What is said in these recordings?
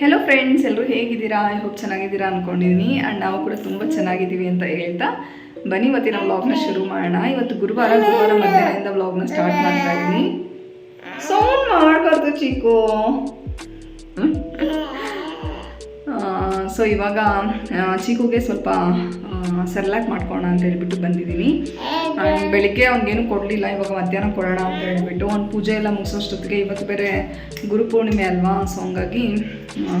Hello friends ಎಲ್ಲರೂ ಹೇಗಿದ್ದೀರಾ? I hope ಚೆನ್ನಾಗಿದ್ದೀರಾ ಅಂದ್ಕೊಂಡಿದ್ದೀನಿ ಆ್ಯಂಡ್ ನಾವು ಕೂಡ ತುಂಬ ಚೆನ್ನಾಗಿದ್ದೀವಿ ಅಂತ ಹೇಳ್ತಾ ಬನ್ನಿ, ಇವತ್ತಿನ ವ್ಲಾಗ್ನ ಶುರು ಮಾಡೋಣ. ಇವತ್ತು ಗುರುವಾರ ಗುರುವಾರ ಮಧ್ಯಾಹ್ನದಿಂದ ವ್ಲಾಗ್ನ ಸ್ಟಾರ್ಟ್ ಮಾಡ್ತಾ ಇದ್ದೀನಿ ಸೌಂಡ್ ಮಾಡಬಾರ್ದು ಚಿಕ್ಕು ಸೊ ಇವಾಗ ಚಿಕ್ಕುಗೆ ಚೀಕುಗೆ ಸ್ವಲ್ಪ ಸರ್ಲಾಕ್ ಮಾಡ್ಕೋಣ ಅಂತ ಹೇಳ್ಬಿಟ್ಟು ಬಂದಿದ್ದೀನಿ ಬೆಳಿಗ್ಗೆ ಅವ್ನಿಗೇನು ಕೊಡಲಿಲ್ಲ, ಇವಾಗ ಮಧ್ಯಾಹ್ನ ಕೊಡೋಣ ಅಂತ ಹೇಳ್ಬಿಟ್ಟು ಅವ್ನು ಪೂಜೆ ಎಲ್ಲ ಮುಗಿಸೋಷ್ಟೊತ್ತಿಗೆ ಇವತ್ತು ಬೇರೆ ಗುರುಪೂರ್ಣಿಮೆ ಅಲ್ವಾ ಸೊ ಹಂಗಾಗಿ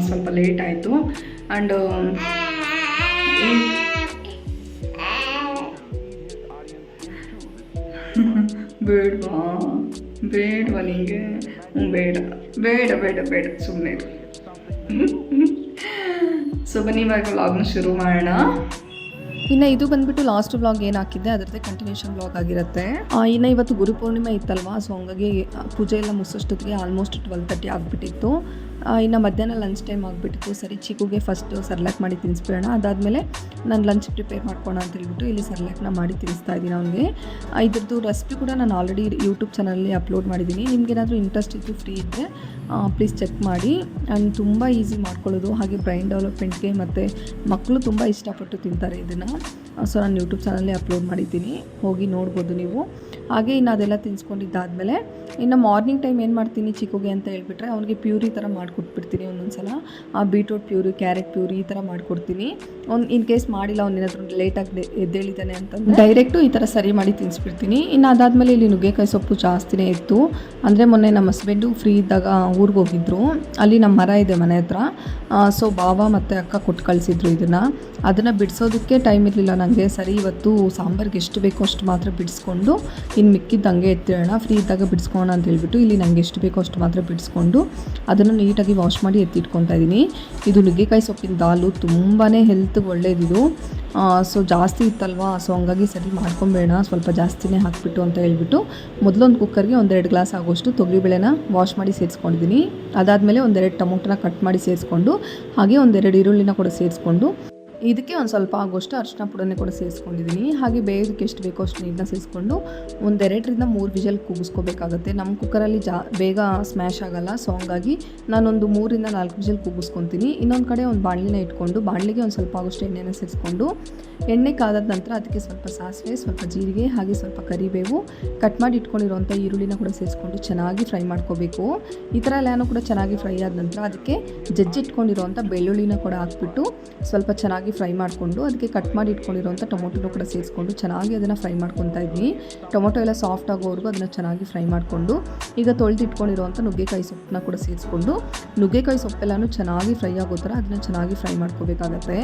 ಸ್ವಲ್ಪ ಲೇಟ್ ಆಯಿತು. ಆ್ಯಂಡ್ ಬೇಡವಾ? ಬೇಡವಾ ನಿಂಗೆ? ಬೇಡ. ಬೇಡ ಬೇಡ ಬೇಡ. ಸುಮ್ಮನೆ ಸೊ ಬನ್ನಿ, ಇವಾಗ ವ್ಲಾಗ್ನ ಶುರು ಮಾಡೋಣ. ಇನ್ನು ಇದು ಬಂದ್ಬಿಟ್ಟು ಲಾಸ್ಟ್ ವ್ಲಾಗ್ ಏನು ಹಾಕಿದ್ದೆ, ಅದರದ್ದೇ ಕಂಟಿನ್ಯೂಷನ್ ವ್ಲಾಗ್ ಆಗಿರುತ್ತೆ. ಇನ್ನು ಇವತ್ತು ಗುರುಪೂರ್ಣಿಮೆ ಇತ್ತಲ್ವಾ ಸೊ ಹಂಗಾಗಿ ಪೂಜೆ ಎಲ್ಲ ಮುಗಿಸೋಷ್ಟೊತ್ತಿಗೆ ಆಲ್ಮೋಸ್ಟ್ ಟ್ವೆಲ್ ತರ್ಟಿ ಆಗಿಬಿಟ್ಟಿತ್ತು. ಇನ್ನು ಮಧ್ಯಾಹ್ನ ಲಂಚ್ ಟೈಮ್ ಆಗಿಬಿಟ್ಟಿತ್ತು. ಸರಿ ಚಿಕ್ಕುಗೆ ಫಸ್ಟ್ ಸರ್ಲಾಕ್ ಮಾಡಿ ತಿನ್ನಿಸ್ಬಿಡೋಣ ಅದಾದಮೇಲೆ ನಾನು ಲಂಚ್ ಪ್ರಿಪೇರ್ ಮಾಡ್ಕೋಣ ಅಂತ ಹೇಳ್ಬಿಟ್ಟು ಇಲ್ಲಿ ಸರ್ಲಾಕ್ನ ಮಾಡಿ ತಿನ್ನಿಸ್ತಾ ಇದ್ದೀನಿ ಅವನಿಗೆ. ಇದ್ರದ್ದು ರೆಸಿಪಿ ಕೂಡ ನಾನು ಆಲ್ರೆಡಿ ಯೂಟ್ಯೂಬ್ ಚಾನಲಲ್ಲಿ ಅಪ್ಲೋಡ್ ಮಾಡಿದ್ದೀನಿ. ನಿಮ್ಗೇನಾದರೂ ಇಂಟ್ರೆಸ್ಟ್ ಇತ್ತು ಫ್ರೀ ಇದ್ದರೆ ಪ್ಲೀಸ್ ಚೆಕ್ ಮಾಡಿ. ಆ್ಯಂಡ್ ತುಂಬ ಈಸಿ ಮಾಡ್ಕೊಳ್ಳೋದು. ಹಾಗೆ ಬ್ರೈನ್ ಡೆವಲಪ್ಮೆಂಟ್ಗೆ ಮತ್ತು ಮಕ್ಕಳು ತುಂಬ ಇಷ್ಟಪಟ್ಟು ತಿಂತಾರೆ ಇದನ್ನು. ಸೊ ನಾನು ಯೂಟ್ಯೂಬ್ ಚಾನಲ್ಲೇ ಅಪ್ಲೋಡ್ ಮಾಡಿದ್ದೀನಿ. ಹೋಗಿ ನೋಡ್ಬೋದು ನೀವು. ಹಾಗೆ ಇನ್ನು ಅದೆಲ್ಲ ತಿನ್ಸ್ಕೊಂಡಿದ್ದಾದಮೇಲೆ ಇನ್ನು ಮಾರ್ನಿಂಗ್ ಟೈಮ್ ಏನು ಮಾಡ್ತೀನಿ ಚಿಕ್ಕಗೆ ಅಂತ ಹೇಳ್ಬಿಟ್ರೆ ಅವನಿಗೆ ಪ್ಯೂರಿ ಥರ ಮಾಡಿಕೊಟ್ಬಿಡ್ತೀನಿ ಒಂದೊಂದು ಸಲ ಆ ಬೀಟ್ರೂಟ್ ಪ್ಯೂರಿ ಕ್ಯಾರೆಟ್ ಪ್ಯೂರಿ ಈ ಥರ ಮಾಡಿಕೊಡ್ತೀನಿ. ಒಂದು ಇನ್ ಕೇಸ್ ಮಾಡಿಲ್ಲ ಅವ್ನು ಏನಾದರೂ ಲೇಟಾಗಿ ಎದ್ದೇಳಿದ್ದಾನೆ ಅಂತಂದ್ರೆ ಡೈರೆಕ್ಟು ಈ ಥರ ಸರಿ ಮಾಡಿ ತಿನ್ನಿಸ್ಬಿಡ್ತೀನಿ ಇನ್ನು ಅದಾದಮೇಲೆ ಇಲ್ಲಿ ನುಗ್ಗೆಕಾಯಿ ಸೊಪ್ಪು ಜಾಸ್ತಿನೇ ಇತ್ತು. ಅಂದರೆ ಮೊನ್ನೆ ನಮ್ಮ ಹಸ್ಬೆಂಡು ಫ್ರೀ ಇದ್ದಾಗ ಊರಿಗೆ ಹೋಗಿದ್ರು ಅಲ್ಲಿ ನಮ್ಮ ಮರ ಇದೆ ಮನೆ ಹತ್ರ. ಸೊ ಬಾವ ಮತ್ತು ಅಕ್ಕ ಕೊಟ್ಟು ಕಳಿಸಿದ್ರು ಇದನ್ನು. ಅದನ್ನು ಬಿಡಿಸೋದಕ್ಕೆ ಟೈಮ್ ಇರಲಿಲ್ಲ. ನನಗೆ ಸರಿ, ಇವತ್ತು ಸಾಂಬಾರ್ಗೆ ಎಷ್ಟು ಬೇಕೋ ಅಷ್ಟು ಮಾತ್ರ ಬಿಡಿಸ್ಕೊಂಡು ಇನ್ನು ಮಿಕ್ಕಿದ್ದು ಹಂಗೆ ಎತ್ತಿಡೋಣ ಫ್ರೀ ಇದ್ದಾಗ ಬಿಡಿಸ್ಕೋಣ ಅಂತ ಹೇಳ್ಬಿಟ್ಟು ಇಲ್ಲಿ ನನಗೆ ಎಷ್ಟು ಬೇಕೋ ಅಷ್ಟು ಮಾತ್ರ ಬಿಡಿಸ್ಕೊಂಡು, ಅದನ್ನು ನೀಟಾಗಿ ವಾಶ್ ಮಾಡಿ ಎತ್ತಿಟ್ಕೊತಾ ಇದ್ದೀನಿ ಇದು ನುಗ್ಗೆಕಾಯಿ ಸೊಪ್ಪಿನ ದಾಲು ತುಂಬಾ ಹೆಲ್ತ್ಗೆ ಒಳ್ಳೇದಿದು ಸೊ ಜಾಸ್ತಿ ಇತ್ತಲ್ವಾ? ಸೊ ಹಂಗಾಗಿ ಸರಿ ಮಾಡ್ಕೊಂಬೇಡ ಸ್ವಲ್ಪ ಜಾಸ್ತಿನೇ ಹಾಕಿಬಿಟ್ಟು ಅಂತ ಹೇಳ್ಬಿಟ್ಟು, ಮೊದಲೊಂದು ಕುಕ್ಕರ್ಗೆ ಒಂದೆರಡು ಗ್ಲಾಸ್ ಆಗೋಷ್ಟು ತೊಗರಿಬೇಳೆನ ವಾಶ್ ಮಾಡಿ ಸೇರಿಸ್ಕೊಂಡಿದ್ದೀನಿ ಅದಾದಮೇಲೆ ಒಂದೆರಡು ಟೊಮೊಟೊನ ಕಟ್ ಮಾಡಿ ಸೇರಿಸ್ಕೊಂಡು, ಹಾಗೆ ಒಂದೆರಡು ಈರುಳ್ಳಿನ ಕೂಡ ಸೇರಿಸ್ಕೊಂಡು ಇದಕ್ಕೆ ಒಂದು ಸ್ವಲ್ಪ ಆಗೋಷ್ಟು ಅರಿಶಿನ ಪುಡನೆ ಕೂಡ ಸೇರಿಸ್ಕೊಂಡಿದ್ದೀನಿ ಹಾಗೆ ಬೇಯೋದಕ್ಕೆ ಎಷ್ಟು ಬೇಕೋ ಅಷ್ಟು ನೀರನ್ನ ಸೇರಿಸ್ಕೊಂಡು ಒಂದೆರಡರಿಂದ ಮೂರು ವಿಜಲ್ ಕೂಗಿಸ್ಕೋಬೇಕಾಗತ್ತೆ. ನಮ್ಮ ಕುಕ್ಕರಲ್ಲಿ ಜಾ, ಬೇಗ ಸ್ಮ್ಯಾಶ್ ಆಗಲ್ಲ ಸೊ ಹಂಗಾಗಿ ನಾನೊಂದು ಮೂರಿಂದ ನಾಲ್ಕು ವಿಜಲ್ ಕೂಗಿಸ್ಕೊತೀನಿ. ಇನ್ನೊಂದು ಕಡೆ ಒಂದು ಬಾಣಲಿನ ಇಟ್ಕೊಂಡು, ಬಾಣಲಿಗೆ ಒಂದು ಸ್ವಲ್ಪ ಆಗೋಷ್ಟು ಎಣ್ಣೆನ ಸೇರಿಸ್ಕೊಂಡು, ಎಣ್ಣೆ ಕಾದಾದ ನಂತರ ಅದಕ್ಕೆ ಸ್ವಲ್ಪ ಸಾಸಿವೆ, ಸ್ವಲ್ಪ ಜೀರಿಗೆ, ಹಾಗೆ ಸ್ವಲ್ಪ ಕರಿಬೇವು ಕಟ್ ಮಾಡಿ ಇಟ್ಕೊಂಡಿರುವಂಥ ಈರುಳ್ಳಿನ ಕೂಡ ಸೇರಿಸ್ಕೊಂಡು ಚೆನ್ನಾಗಿ ಫ್ರೈ ಮಾಡ್ಕೋಬೇಕು. ಈ ಥರ ಎಲ್ಲನೂ ಕೂಡ ಚೆನ್ನಾಗಿ ಫ್ರೈ ಆದ ನಂತರ ಅದಕ್ಕೆ ಜಜ್ಜಿಟ್ಕೊಂಡಿರುವಂಥ ಬೆಳ್ಳುಳ್ಳಿನ ಕೂಡ ಹಾಕ್ಬಿಟ್ಟು ಸ್ವಲ್ಪ ಚೆನ್ನಾಗಿ ಫ್ರೈ ಮಾಡಿಕೊಂಡು ಅದಕ್ಕೆ ಕಟ್ ಮಾಡಿ ಇಟ್ಕೊಂಡಿರುವಂಥ ಟೊಮೊಟೊ ಕೂಡ ಸೇರಿಸ್ಕೊಂಡು ಚೆನ್ನಾಗಿ ಅದನ್ನು ಫ್ರೈ ಮಾಡ್ಕೊತಾ ಇದ್ವಿ. ಟೊಮೊಟೊ ಎಲ್ಲ ಸಾಫ್ಟ್ ಆಗೋವರೆಗೂ ಅದನ್ನು ಚೆನ್ನಾಗಿ ಫ್ರೈ ಮಾಡಿಕೊಂಡು, ಈಗ ತೊಳೆದಿಟ್ಕೊಂಡಿರುವಂಥ ನುಗ್ಗೆಕಾಯಿ ಸೊಪ್ಪನ್ನ ಕೂಡ ಸೇರಿಸ್ಕೊಂಡು, ನುಗ್ಗೆಕಾಯಿ ಸೊಪ್ಪೆಲ್ಲನೂ ಚೆನ್ನಾಗಿ ಫ್ರೈ ಆಗೋ ಥರ ಅದನ್ನು ಚೆನ್ನಾಗಿ ಫ್ರೈ ಮಾಡ್ಕೋಬೇಕಾಗತ್ತೆ.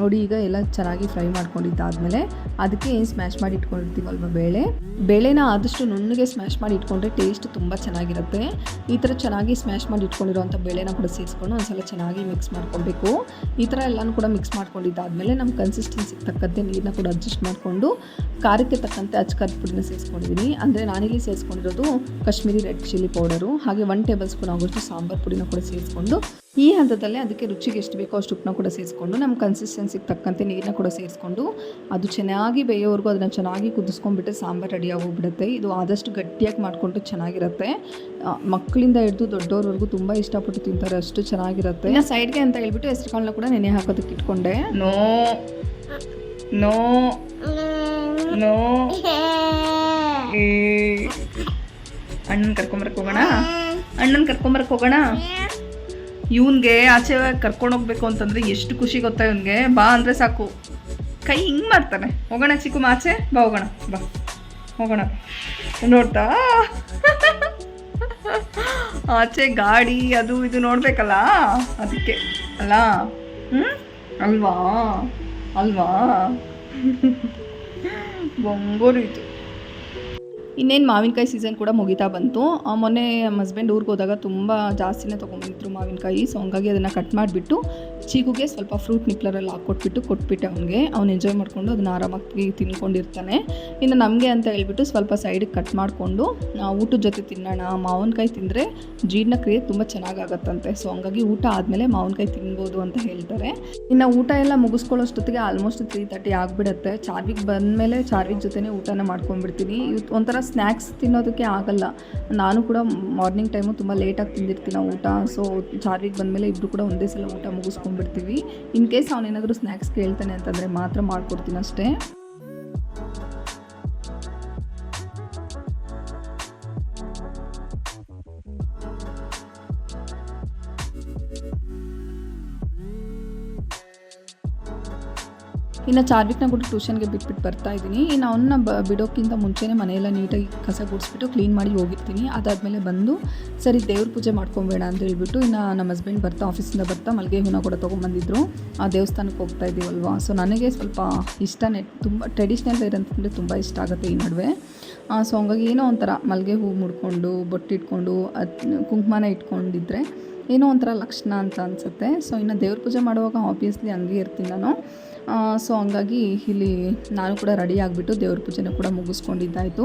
ನೋಡಿ, ಈಗ ಎಲ್ಲ ಚೆನ್ನಾಗಿ ಫ್ರೈ ಮಾಡ್ಕೊಂಡಿದ್ದಾದಮೇಲೆ ಅದಕ್ಕೆ ಏನು ಸ್ಮ್ಯಾಶ್ ಮಾಡಿ ಇಟ್ಕೊಂಡಿರ್ತೀವಲ್ವ ಬೇಳೆ? ಬೇಳೆನ ಆದಷ್ಟು ನುಣ್ಣಗೆ ಸ್ಮ್ಯಾಶ್ ಮಾಡಿ ಇಟ್ಕೊಂಡ್ರೆ ಟೇಸ್ಟ್ ತುಂಬ ಚೆನ್ನಾಗಿರುತ್ತೆ. ಈ ಥರ ಚೆನ್ನಾಗಿ ಸ್ಮ್ಯಾಶ್ ಮಾಡಿ ಇಟ್ಕೊಂಡಿರುವಂಥ ಬೇಳೆನ ಕೂಡ ಸೇರಿಸ್ಕೊಂಡು ಒಂದ್ಸಲ ಚೆನ್ನಾಗಿ ಮಿಕ್ಸ್ ಮಾಡ್ಕೊಬೇಕು ಈ ಥರ ಎಲ್ಲನೂ ಕೂಡ ಮಿಕ್ಸ್ ಮಾಡ್ಕೊಂಡಿದ್ದಾದಮೇಲೆ ನಮ್ಮ ಕನ್ಸಿಸ್ಟೆನ್ಸಿಗೆ ತಕ್ಕಂತೆ ನೀರನ್ನ ಕೂಡ ಅಡ್ಜಸ್ಟ್ ಮಾಡಿಕೊಂಡು ಖಾರಕ್ಕೆ ತಕ್ಕಂತೆ ಅಚ್ಕರದ ಪುಡಿನ ಸೇರಿಸ್ಕೊಂಡಿದ್ದೀನಿ ಅಂದರೆ ನಾನಿಲ್ಲಿ ಸೇರಿಸ್ಕೊಂಡಿರೋದು ಕಾಶ್ಮೀರಿ ರೆಡ್ ಚಿಲ್ಲಿ ಪೌಡರು ಹಾಗೆ ಒನ್ ಟೇಬಲ್ ಸ್ಪೂನ್ ಆಗೋಷ್ಟು ಸಾಂಬಾರು ಪುಡಿನ ಕೂಡ ಸೇರಿಸ್ಕೊಂಡು ಈ ಹಂತದಲ್ಲೇ ಅದಕ್ಕೆ ರುಚಿಗೆ ಎಷ್ಟು ಬೇಕೋ ಅಷ್ಟು ಉಪ್ಪನ್ನ ಕೂಡ ಸೇರಿಸ್ಕೊಂಡು, ನಮ್ಮ ಕನ್ಸಿಸ್ಟೆನ್ಸಿಗೆ ತಕ್ಕಂತೆ ನೀರನ್ನ ಕೂಡ ಸೇರಿಸ್ಕೊಂಡು, ಅದು ಚೆನ್ನಾಗಿ ಬೇಯೋವರೆಗೂ ಅದನ್ನು ಚೆನ್ನಾಗಿ ಕುದಿಸ್ಕೊಂಡ್ಬಿಟ್ಟು ಸಾಂಬಾರು ರೆಡಿ ಆಗೋಗ್ಬಿಡುತ್ತೆ. ಇದು ಆದಷ್ಟು ಗಟ್ಟಿಯಾಗಿ ಮಾಡಿಕೊಂಡು ಚೆನ್ನಾಗಿರುತ್ತೆ. ಮಕ್ಕಳಿಂದ ಹಿಡಿದು ದೊಡ್ಡವ್ರವರೆಗೂ ತುಂಬ ಇಷ್ಟಪಟ್ಟು ತಿಂತಾರೆ, ಅಷ್ಟು ಚೆನ್ನಾಗಿರುತ್ತೆ. ಇನ್ನು ಸೈಡ್ಗೆ ಅಂತ ಹೇಳ್ಬಿಟ್ಟು ಹೆಸರು ಕಾಳನ್ನ ಕೂಡ ನೆನೆ ಹಾಕೋದಕ್ಕೆ ಇಟ್ಕೊಂಡೆ. ನೋ. ನೋ. ನೋ. ಅಣ್ಣನ ಕರ್ಕೊಂಬರಕ್ಕೆ ಹೋಗೋಣ? ಅಣ್ಣನ ಕರ್ಕೊಂಬರಕ್ಕೆ ಹೋಗೋಣ? ಇವನ್ಗೆ ಆಚೆ ಕರ್ಕೊಂಡು ಹೋಗ್ಬೇಕು ಅಂತಂದ್ರೆ ಎಷ್ಟು ಖುಷಿ ಗೊತ್ತಾ ಇವನ್ಗೆ? ಬಾ ಅಂದ್ರೆ ಸಾಕು. ಕೈ ಹಿಂಗ್ ಮಾಡ್ತಾನೆ. ಹೋಗೋಣ ಚಿಕ್ಕ ಆಚೆ? ಬಾ ಹೋಗೋಣ. ಬಾ. ಹೋಗೋಣ. ನೋಡ್ತಾ? ಆಚೆ ಗಾಡಿ ಅದು ಇದು ನೋಡ್ಬೇಕಲ್ಲ? ಅದಕ್ಕೆ. ಅಲ್ಲ? ಹ್ಮ್? ಅಲ್ವಾ? ಅಲ್ವಾ? ಬಂಗೋರು ಇದು. ಇನ್ನೇನು ಮಾವಿನಕಾಯಿ ಸೀಸನ್ ಕೂಡ ಮುಗಿತಾ ಬಂತು. ಮೊನ್ನೆ ನಮ್ಮ ಹಸ್ಬೆಂಡ್ ಊರಿಗೆ ಹೋದಾಗ ತುಂಬ ಜಾಸ್ತಿನೇ ತೊಗೊಂಬಂದಿದ್ರು ಮಾವಿನಕಾಯಿ. ಸೊ ಹಂಗಾಗಿ ಅದನ್ನು ಕಟ್ ಮಾಡಿಬಿಟ್ಟು ಚೀಗುಗೆ ಸ್ವಲ್ಪ ಫ್ರೂಟ್ ನಿಪ್ಲರಲ್ಲಿ ಹಾಕ್ಕೊಟ್ಬಿಟ್ಟು ಕೊಟ್ಬಿಟ್ಟೆ ಅವನಿಗೆ. ಅವ್ನು ಎಂಜಾಯ್ ಮಾಡಿಕೊಂಡು ಅದನ್ನ ಆರಾಮಾಗಿ ತಿನ್ಕೊಂಡಿರ್ತಾನೆ. ಇನ್ನು ನಮಗೆ ಅಂತ ಹೇಳ್ಬಿಟ್ಟು ಸ್ವಲ್ಪ ಸೈಡಿಗೆ ಕಟ್ ಮಾಡಿಕೊಂಡು ಊಟದ ಜೊತೆ ತಿನ್ನೋಣ. ಮಾವಿನಕಾಯಿ ತಿಂದರೆ ಜೀರ್ಣಕ್ರಿಯೆ ತುಂಬ ಚೆನ್ನಾಗಾಗತ್ತಂತೆ. ಸೊ ಹಂಗಾಗಿ ಊಟ ಆದಮೇಲೆ ಮಾವಿನಕಾಯಿ ತಿನ್ಬೋದು ಅಂತ ಹೇಳ್ತಾರೆ. ಇನ್ನು ಊಟ ಎಲ್ಲ ಮುಗಿಸ್ಕೊಳ್ಳೋಷ್ಟೊತ್ತಿಗೆ ಆಲ್ಮೋಸ್ಟ್ ತ್ರೀ ತರ್ಟಿ ಆಗಿಬಿಡುತ್ತೆ. ಚಾರ್ವಿಕ್ ಬಂದಮೇಲೆ ಚಾರ್ವಿಕ್ ಜೊತೆನೇ ಊಟನ ಮಾಡ್ಕೊಂಡ್ಬಿಡ್ತೀನಿ. ಒಂಥರ ಸ್ನ್ಯಾಕ್ಸ್ ತಿನ್ನೋದಕ್ಕೆ ಆಗಲ್ಲ. ನಾನು ಕೂಡ ಮಾರ್ನಿಂಗ್ ಟೈಮು ತುಂಬ ಲೇಟಾಗಿ ತಿಂದಿರ್ತೀನಿ ಊಟ. ಸೊ ಚಾರ್ವಿಕ್ ಬಂದಮೇಲೆ ಇಬ್ಬರು ಕೂಡ ಒಂದೇ ಸಲ ಊಟ ಮುಗಿಸ್ಕೊಂಡ್ಬಿಡ್ತೀವಿ ಇನ್ ಕೇಸ್ ಅವನೇನಾದರೂ ಸ್ನ್ಯಾಕ್ಸ್ ಕೇಳ್ತಾನೆ ಅಂತಂದರೆ ಮಾತ್ರ ಮಾಡ್ಕೊಡ್ತೀನಿ ಅಷ್ಟೇ ಇನ್ನು ಚಾರ್ವಿಕ್ನ ಕೂಡ ಟ್ಯೂಷನ್ಗೆ ಬಿಟ್ಬಿಟ್ಟು ಬರ್ತಾ ಇದ್ದೀನಿ. ಇನ್ನು ಅವನ್ನ ಬ ಬಿಡೋಕ್ಕಿಂತ ಮುಂಚೆನೇ ಮನೆಯೆಲ್ಲ ನೀಟಾಗಿ ಕಸ ಗುಡಿಸ್ಬಿಟ್ಟು ಕ್ಲೀನ್ ಮಾಡಿ ಹೋಗಿರ್ತೀನಿ. ಅದಾದಮೇಲೆ ಬಂದು, ಸರಿ, ದೇವ್ರ ಪೂಜೆ ಮಾಡ್ಕೊಬೇಡ ಅಂತ ಹೇಳ್ಬಿಟ್ಟು ಇನ್ನು ನಮ್ಮ ಹಸ್ಬೆಂಡ್ ಬರ್ತಾ ಆಫೀಸಿಂದ ಬರ್ತಾ ಮಲ್ಲಿಗೆ ಹೂನ ಕೂಡ ತೊಗೊಂಬಂದಿದ್ರು. ಆ ದೇವಸ್ಥಾನಕ್ಕೆ ಹೋಗ್ತಾ ಇದ್ದೀವಲ್ವಾ? ಸೊ ನನಗೆ ಸ್ವಲ್ಪ ಇಷ್ಟನೇ, ತುಂಬ ಟ್ರೆಡಿಷ್ನಲ್ ವೇರ್ ಅಂತಂದರೆ ತುಂಬ ಇಷ್ಟ ಆಗುತ್ತೆ ಈ ನಡುವೆ. ಸೊ ಹಂಗಾಗಿ ಏನೋ ಒಂಥರ ಮಲ್ಲಿಗೆ ಹೂ ಮುಡ್ಕೊಂಡು ಬೊಟ್ಟಿಟ್ಕೊಂಡು ಅದು ಕುಂಕುಮನ ಇಟ್ಕೊಂಡಿದ್ರೆ ಏನೋ ಒಂಥರ ಲಕ್ಷಣ ಅಂತ ಅನಿಸುತ್ತೆ. ಸೊ ಇನ್ನು ದೇವ್ರ ಪೂಜೆ ಮಾಡುವಾಗ ಆಬ್ವಿಯಸ್ಲಿ ಹಂಗೆ ಇರ್ತೀನಿ ನಾನು. ಸೊ ಹಂಗಾಗಿ ಇಲ್ಲಿ ನಾನು ಕೂಡ ರೆಡಿ ಆಗಿಬಿಟ್ಟು ದೇವ್ರ ಪೂಜೆನ ಕೂಡ ಮುಗಿಸ್ಕೊಂಡಿದ್ದಾಯಿತು.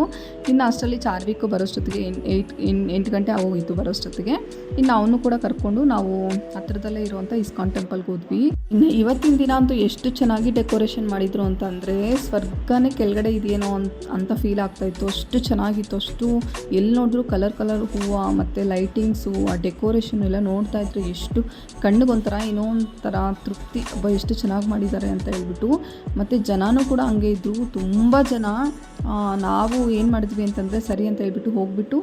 ಇನ್ನು ಅಷ್ಟರಲ್ಲಿ ಚಾರ್ವಿಕ್ ಬರೋಷ್ಟೊತ್ತಿಗೆ ಏಯ್ಟ್ ಎಂಟು ಗಂಟೆ ಆಗೋಗಿತ್ತು ಬರೋಷ್ಟೊತ್ತಿಗೆ. ಇನ್ನು ಅವನು ಕೂಡ ಕರ್ಕೊಂಡು ನಾವು ಹತ್ರದಲ್ಲೇ ಇರುವಂಥ ಇಸ್ಕಾನ್ ಟೆಂಪಲ್ಗೆ ಹೋದ್ವಿ. ಇನ್ನು ಇವತ್ತಿನ ದಿನ ಅಂತೂ ಎಷ್ಟು ಚೆನ್ನಾಗಿ ಡೆಕೋರೇಷನ್ ಮಾಡಿದ್ರು ಅಂತಂದರೆ ಸ್ವರ್ಗನೇ ಕೆಳಗಡೆ ಇದೆಯೇನೋ ಅಂತ ಅಂತ ಫೀಲ್ ಆಗ್ತಾಯಿತ್ತು ಅಷ್ಟು ಚೆನ್ನಾಗಿತ್ತು. ಅಷ್ಟು ಎಲ್ಲಿ ನೋಡಿದ್ರು ಕಲರ್ ಕಲರ್ ಹೂವು ಮತ್ತು ಲೈಟಿಂಗ್ಸು ಆ ಡೆಕೋರೇಷನ್ ಎಲ್ಲ ನೋಡ್ತಾ ಇದ್ರೆ ಎಷ್ಟು ಕಣ್ಣಿಗೊಂಥರ ಏನೋ ಒಂಥರ ತೃಪ್ತಿ ಒಬ್ಬ ಎಷ್ಟು ಚೆನ್ನಾಗಿ ಮಾಡಿದ್ದಾರೆ ಅಂತ ಹೇಳ್ಬಿಟ್ಟು, ಮತ್ತು ಜನನೂ ಕೂಡ ಹಂಗೆ ಇದ್ದರು ತುಂಬ ಜನ ನಾವು ಏನು ಮಾಡಿದ್ವಿ ಅಂತಂದರೆ ಸರಿ ಅಂತ ಹೇಳ್ಬಿಟ್ಟು ಹೋಗ್ಬಿಟ್ಟು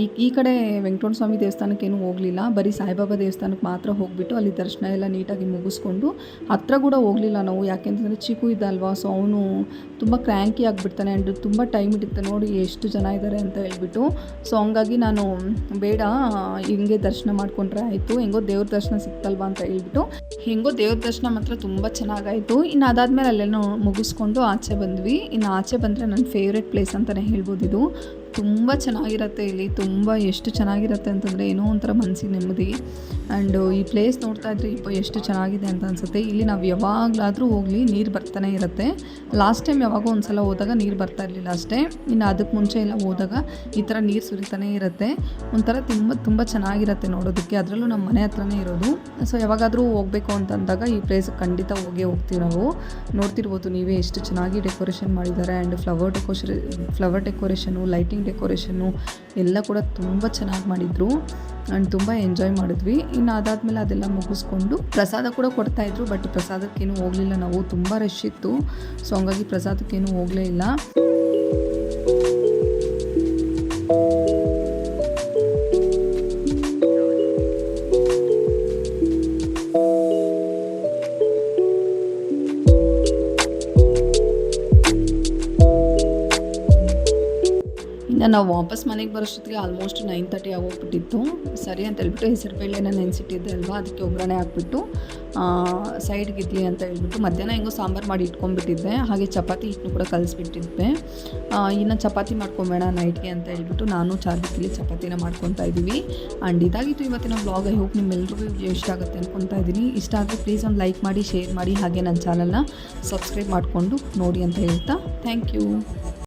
ಈ ಈ ಕಡೆ ವೆಂಕಟೋಣ ಸ್ವಾಮಿ ದೇವಸ್ಥಾನಕ್ಕೇನು ಹೋಗಲಿಲ್ಲ. ಬರೀ ಸಾಯಿಬಾಬಾ ದೇವಸ್ಥಾನಕ್ಕೆ ಮಾತ್ರ ಹೋಗಿಬಿಟ್ಟು ಅಲ್ಲಿ ದರ್ಶನ ಎಲ್ಲ ನೀಟಾಗಿ ಮುಗಿಸ್ಕೊಂಡು ಹತ್ರ ಕೂಡ ಹೋಗಲಿಲ್ಲ ನಾವು. ಯಾಕೆಂತಂದರೆ ಚಿಕ್ಕು ಇದ್ದ ಅಲ್ವಾ ಸೊ ಅವನು ತುಂಬ ಕ್ರ್ಯಾಂಕಿ ಆಗಿಬಿಡ್ತಾನೆ ಆ್ಯಂಡ್ ತುಂಬ ಟೈಮ್ ಹಿಡಿಯುತ್ತೆ. ನೋಡಿ ಎಷ್ಟು ಜನ ಇದ್ದಾರೆ ಅಂತ ಹೇಳ್ಬಿಟ್ಟು. ಸೊ ಹಂಗಾಗಿ ನಾನು, ಬೇಡ, ಹಿಂಗೆ ದರ್ಶನ ಮಾಡ್ಕೊಂಡ್ರೆ ಆಯಿತು. ಹೆಂಗೋ ದೇವ್ರ ದರ್ಶನ ಸಿಕ್ತಲ್ವಾ ಅಂತ ಹೇಳ್ಬಿಟ್ಟು. ಹೆಂಗೋ ದೇವ್ರ ದರ್ಶನ ಮಾತ್ರ ತುಂಬ ಚೆನ್ನಾಗಾಯಿತು. ಇನ್ನು ಅದಾದಮೇಲೆ ಅಲ್ಲೆಲ್ಲ ಮುಗಿಸ್ಕೊಂಡು ಆಚೆ ಬಂದ್ವಿ. ಇನ್ನು ಆಚೆ ಬಂದರೆ ನನ್ನ ಫೇವ್ರೆಟ್ ಪ್ಲೇಸ್ ಅಂತಲೇ ಹೇಳ್ಬೋದು ಇದು. ತುಂಬ ಚೆನ್ನಾಗಿರುತ್ತೆ ಇಲ್ಲಿ, ತುಂಬ ಎಷ್ಟು ಚೆನ್ನಾಗಿರುತ್ತೆ ಅಂತಂದರೆ ಏನೋ ಒಂಥರ ಮನಸ್ಸಿಗೆ ನೆಮ್ಮದಿ. ಆ್ಯಂಡ್ ಈ ಪ್ಲೇಸ್ ನೋಡ್ತಾ ಇದ್ರೆ ಇಪ್ಪ ಎಷ್ಟು ಚೆನ್ನಾಗಿದೆ ಅಂತ ಅನಿಸುತ್ತೆ. ಇಲ್ಲಿ ನಾವು ಯಾವಾಗಲಾದರೂ ಹೋಗಲಿ, ನೀರು ಬರ್ತಾನೆ ಇರುತ್ತೆ. ಲಾಸ್ಟ್ ಟೈಮ್ ಯಾವಾಗೋ ಒಂದು ಸಲ ಹೋದಾಗ ನೀರು ಬರ್ತಾ ಇರಲಿಲ್ಲ ಅಷ್ಟೇ. ಇನ್ನು ಅದಕ್ಕೆ ಮುಂಚೆ ಎಲ್ಲ ಹೋದಾಗ ಈ ಥರ ನೀರು ಸುರಿತಾನೆ ಇರುತ್ತೆ. ಒಂಥರ ತುಂಬ ತುಂಬ ಚೆನ್ನಾಗಿರುತ್ತೆ ನೋಡೋದಕ್ಕೆ. ಅದರಲ್ಲೂ ನಮ್ಮ ಮನೆ ಹತ್ರನೇ ಇರೋದು. ಸೊ ಯಾವಾಗಾದರೂ ಹೋಗಬೇಕು ಅಂತಂದಾಗ ಈ ಪ್ಲೇಸ್ ಖಂಡಿತ ಹೋಗೇ ಹೋಗ್ತೀವಿ ನಾವು. ನೋಡ್ತಿರ್ಬೋದು ನೀವೇ ಎಷ್ಟು ಚೆನ್ನಾಗಿ ಡೆಕೋರೇಷನ್ ಮಾಡಿದ್ದಾರೆ. And flower decoration flower decoration lighting decoration ಎಲ್ಲ ಕೂಡ ತುಂಬ ಚೆನ್ನಾಗಿ ಮಾಡಿದ್ರು ಆ್ಯಂಡ್ ತುಂಬ ಎಂಜಾಯ್ ಮಾಡಿದ್ವಿ. ಇನ್ನು ಅದಾದಮೇಲೆ ಅದೆಲ್ಲ ಮುಗಿಸ್ಕೊಂಡು ಪ್ರಸಾದ ಕೂಡ ಕೊಡ್ತಾಯಿದ್ರು ಬಟ್ ಪ್ರಸಾದಕ್ಕೇನು ಹೋಗಲಿಲ್ಲ. ನಾವು ತುಂಬ ರಶ್ ಇತ್ತು ಸೊ ಹಂಗಾಗಿ ಪ್ರಸಾದಕ್ಕೇನು ಹೋಗಲೇ ಇಲ್ಲ. ನಾವು ವಾಪಸ್ ಮನೆಗೆ ಬರೋಷ್ಟೊತ್ತಿಗೆ ಆಲ್ಮೋಸ್ಟ್ ನೈನ್ ತರ್ಟಿ ಆಗೋಗ್ಬಿಟ್ಟಿತ್ತು. ಸರಿ ಅಂತ ಹೇಳ್ಬಿಟ್ಟು ನಾನು ನೆನೆಸಿಟ್ಟಿದ್ದೆ ಅಲ್ವಾ? ಅದಕ್ಕೆ ಒಗ್ಗರಣೆ ಹಾಕ್ಬಿಟ್ಟು ಸೈಡ್ಗೆ ಇಡ್ಲಿ ಅಂತ ಹೇಳ್ಬಿಟ್ಟು ಮಧ್ಯಾಹ್ನ ಹೆಂಗೋ ಸಾಂಬಾರು ಮಾಡಿ ಇಟ್ಕೊಂಡ್ಬಿಟ್ಟಿದ್ದೆ. ಹಾಗೆ ಚಪಾತಿ ಹಿಟ್ಟನ್ನು ಕೂಡ ಕಲಿಸ್ಬಿಟ್ಟಿದ್ದೆ. ಇನ್ನು ಚಪಾತಿ ಮಾಡ್ಕೊಂಬೇಡ ನೈಟ್ಗೆ ಅಂತ ಹೇಳ್ಬಿಟ್ಟು ನಾನು ಚಾರ್ಬಿಕ್ಕಲ್ಲಿ ಚಪಾತಿನ ಮಾಡ್ಕೊತಾ ಇದ್ದೀವಿ. ಆ್ಯಂಡ್ ಇದಾಗಿತ್ತು ಇವತ್ತಿನ ಬ್ಲಾಗ್ ಐ ಹೋಪ್ ನಿಮ್ಮೆಲ್ಲರಿಗೂ ಇಷ್ಟ ಆಗುತ್ತೆ ಅನ್ಕೊತಾ ಇದ್ದೀನಿ. ಇಷ್ಟ ಆದರೆ ಪ್ಲೀಸ್ ಒಂದು ಲೈಕ್ ಮಾಡಿ ಶೇರ್ ಮಾಡಿ, ಹಾಗೆ ನನ್ನ ಚಾನಲ್ನ ಸಬ್ಸ್ಕ್ರೈಬ್ ಮಾಡಿಕೊಂಡು ನೋಡಿ ಅಂತ ಹೇಳ್ತಾ ಥ್ಯಾಂಕ್ ಯು